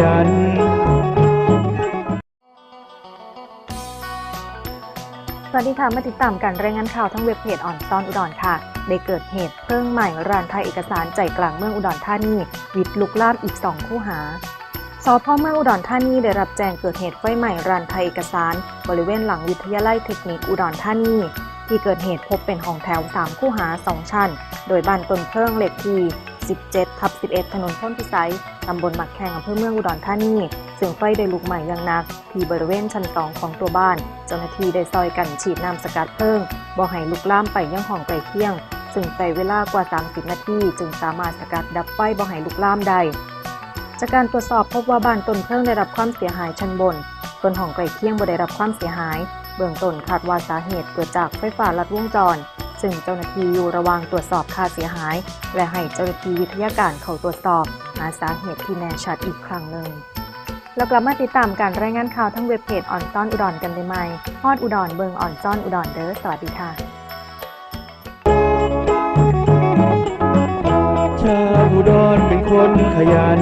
ยันสวัสดีค่ะมาติดตามการรายงานข่าวทั้งเว็บเพจอ่อนซ่อนอุดรค่ะ ได้เกิดเหตุเพลิงใหม่ร้านไทยเอกสารใจกลางเมืองอุดรธานีวิทย์ลุกลามอีก2คู่หาสพเมืองอุดรธานีได้รับแจ้งเกิดเหตุไฟไหม้ร้านไทยเอกสาร บริเวณหลังวิทยาลัยเทคนิคอุดรธานีที่เกิดเหตุพบเป็นห้องแถว 3 คู่หา 2 ชั้น โดยบ้านต้นเพลิงเหลขที่ 17ทับ11 ถนนพ้นพิสัย ตำบลหมักแข่งอำเภอเมืองอุดรธานีซึ่งไฟได้ลุกไหม้อย่างหนัก ที่บริเวณชั้นสองของตัวบ้าน เจ้าหน้าที่ได้ซอยกันฉีดน้ำสกัดเพลิงบ่ให้ลุกลามไปยังห้องใกล้เคียง ซึ่งใช้เวลากว่า 30 นาทีจึงสามารถสกัดดับไฟบ่ให้ลุกลามได้จากการตรวจสอบพบว่าบ้านต้นเพลิงได้รับความเสียหายชั้นบนส่วนห้องใกล้เคียงบ่ได้รับความเสียหาย เบื้องต้นคาดว่าสาเหตุเกิดจากไฟฟ้าลัดวงจร ซึ่งเจ้าหน้าที่อยู่ระหว่างตรวจสอบค่าเสียหาย และให้เจ้าหน้าที่วิทยาการเข้าตรวจสอบหาสาเหตุที่แน่ชัดอีกครั้งหนึ่งแล้วกลับมาติดตามการรายงานข่าวทั้งเว็บเพจอ่อนซ่อนอุดรกันได้ไหมฮอดอุดรเบิงอ่อนซ่อนอุดรเด้อสวัสดีค่ะชาวอุดรเป็นคนขยัน